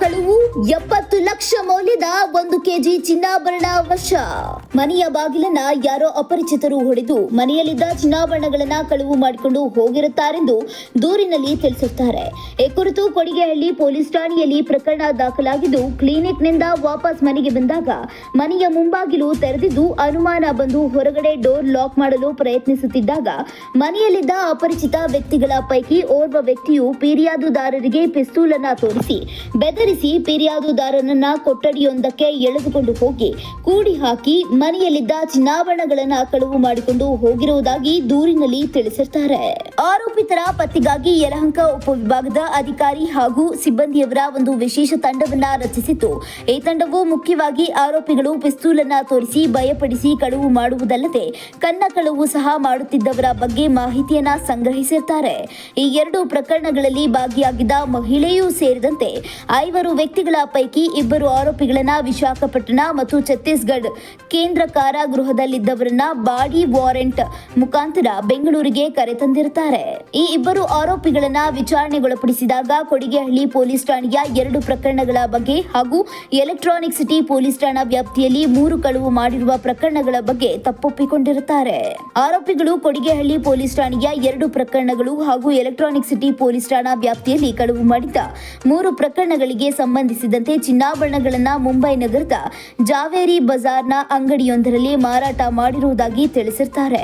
ಕಳುವು ಎಪ್ಪತ್ತು ಲಕ್ಷ ಮೌಲ್ಯದ ಒಂದು ಕೆಜಿ ಚಿನ್ನಾಭರಣ ವಶ ಮನೆಯ ಬಾಗಿಲನ್ನ ಯಾರೋ ಅಪರಿಚಿತರು ಹೊಡೆದು ಮನೆಯಲ್ಲಿದ್ದ ಚಿನ್ನಾಭರಣಗಳನ್ನ ಕಳುವು ಮಾಡಿಕೊಂಡು ಹೋಗಿರುತ್ತಾರೆಂದು ದೂರಿನಲ್ಲಿ ತಿಳಿಸುತ್ತಾರೆ. ಈ ಕುರಿತು ಕೊಡಿಗೆಹಳ್ಳಿ ಪೊಲೀಸ್ ಠಾಣೆಯಲ್ಲಿ ಪ್ರಕರಣ ದಾಖಲಾಗಿದ್ದು ಕ್ಲಿನಿಕ್ನಿಂದ ವಾಪಸ್ ಮನೆಗೆ ಬಂದಾಗ ಮನೆಯ ಮುಂಬಾಗಿಲು ತೆರೆದಿದ್ದು ಅನುಮಾನ ಬಂದು ಹೊರಗಡೆ ಡೋರ್ ಲಾಕ್ ಮಾಡಲು ಪ್ರಯತ್ನಿಸುತ್ತಿದ್ದಾಗ ಮನೆಯಲ್ಲಿದ್ದ ಅಪರಿಚಿತ ವ್ಯಕ್ತಿಗಳ ಪೈಕಿ ಓರ್ವ ವ್ಯಕ್ತಿಯು ಫಿರ್ಯಾದುದಾರರಿಗೆ ಪಿಸ್ತೂಲನ್ನ ತೋರಿಸಿ ಬೆದರಿಸಿ ಫಿರ್ಯಾದುದಾರನನ್ನ ಕೊಠಡಿಯೊಂದಕ್ಕೆ ಎಳೆದುಕೊಂಡು ಹೋಗಿ ಕೂಡಿ ಹಾಕಿ ಮನೆಯಲ್ಲಿದ್ದ ಚಿನ್ನಾಭರಣಗಳನ್ನ ಕಳುವು ಮಾಡಿಕೊಂಡು ಹೋಗಿರುವುದಾಗಿ ದೂರಿನಲ್ಲಿ ತಿಳಿಸಿರ್ತಾರೆ. ಆರೋಪಿತರ ಪತ್ತೆಗಾಗಿ ಯಲಹಂಕ ಉಪವಿಭಾಗದ ಅಧಿಕಾರಿ ಹಾಗೂ ಸಿಬ್ಬಂದಿಯವರ ಒಂದು ವಿಶೇಷ ತಂಡವನ್ನ ರಚಿಸಿತ್ತು ಈ ತಂಡವು ಮುಖ್ಯವಾಗಿ ಆರೋಪಿಗಳು ಪಿಸ್ತೂಲನ್ನ ತೋರಿಸಿ ಭಯಪಡಿಸಿ ಕಳುವು ಮಾಡುವುದಲ್ಲದೆ ಕನ್ನ ಕಳುವು ಸಹ ಮಾಡುತ್ತಿದ್ದವರ ಬಗ್ಗೆ ಮಾಹಿತಿಯನ್ನ ಸಂಗ್ರಹಿಸಿರ್ತಾರೆ. ಈ ಎರಡು ಪ್ರಕರಣಗಳಲ್ಲಿ ಭಾಗಿಯಾಗಿದ್ದ ಮಹಿಳೆಯೂ ಸೇರಿದಂತೆ ಐವರು ವ್ಯಕ್ತಿಗಳ ಪೈಕಿ ಇಬ್ಬರು ಆರೋಪಿಗಳನ್ನ ವಿಶಾಖಪಟ್ಟಣ ಮತ್ತು ಛತ್ತೀಸ್ಗಢ ಕೇಂದ್ರ ಕಾರಾಗೃಹದಲ್ಲಿದ್ದವರನ್ನ ಬಾಡಿ ವಾರೆಂಟ್ ಮುಖಾಂತರ ಬೆಂಗಳೂರಿಗೆ ಕರೆತಂದಿರುತ್ತಾರೆ ಈ ಇಬ್ಬರು ಆರೋಪಿಗಳನ್ನ ವಿಚಾರಣೆಗೊಳಪಡಿಸಿದಾಗ ಕೊಡಿಗೆಹಳ್ಳಿ ಪೊಲೀಸ್ ಠಾಣೆಯ ಎರಡು ಪ್ರಕರಣಗಳ ಬಗ್ಗೆ ಹಾಗೂ ಎಲೆಕ್ಟ್ರಾನಿಕ್ ಸಿಟಿ ಪೊಲೀಸ್ ಠಾಣಾ ವ್ಯಾಪ್ತಿಯಲ್ಲಿ ಮೂರು ಕಳುವು ಮಾಡಿರುವ ಪ್ರಕರಣಗಳ ಬಗ್ಗೆ ತಪ್ಪೊಪ್ಪಿಕೊಂಡಿರುತ್ತಾರೆ. ಆರೋಪಿಗಳು ಕೊಡಿಗೆಹಳ್ಳಿ ಪೊಲೀಸ್ ಠಾಣೆಯ ಎರಡು ಪ್ರಕರಣಗಳು ಹಾಗೂ ಎಲೆಕ್ಟ್ರಾನಿಕ್ ಸಿಟಿ ಪೊಲೀಸ್ ಠಾಣಾ ವ್ಯಾಪ್ತಿಯಲ್ಲಿ ಕಳುವು ಮಾಡಿದ್ದ ಮೂರು ಪ್ರಕರಣಗಳಿಗೆ ಸಂಬಂಧಿಸಿದಂತೆ ಚಿನ್ನಾಭರಣಗಳನ್ನು ಮುಂಬೈ ನಗರದ ಜಾವೇರಿ ಬಜಾರ್ನ ಅಂಗಡಿಯೊಂದರಲ್ಲಿ ಮಾರಾಟ ಮಾಡಿರುವುದಾಗಿ ತಿಳಿಸಿರ್ತಾರೆ.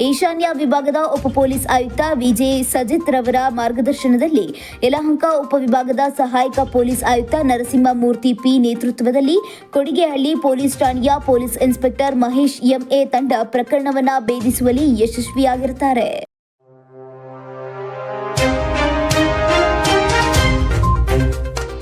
ಈಶಾನ್ಯ ವಿಭಾಗದ ಉಪ ಪೊಲೀಸ್ ಆಯುಕ್ತ ವಿಜಯ್ ಸಜಿತ್ ರವರ ಮಾರ್ಗದರ್ಶನದಲ್ಲಿ ಯಲಹಂಕ ಉಪವಿಭಾಗದ ಸಹಾಯಕ ಪೊಲೀಸ್ ಆಯುಕ್ತ ನರಸಿಂಹಮೂರ್ತಿ ಪಿ ನೇತೃತ್ವದಲ್ಲಿ ಕೊಡಿಗೆಹಳ್ಳಿ ಪೊಲೀಸ್ ಠಾಣೆಯ police inspector Mahesh M A ತಂಡ ಪ್ರಕರಣವನ್ನ ಭೇದಿಸುವಲ್ಲಿ ಯಶಸ್ವಿಯಾಗಿರುತ್ತಾರೆ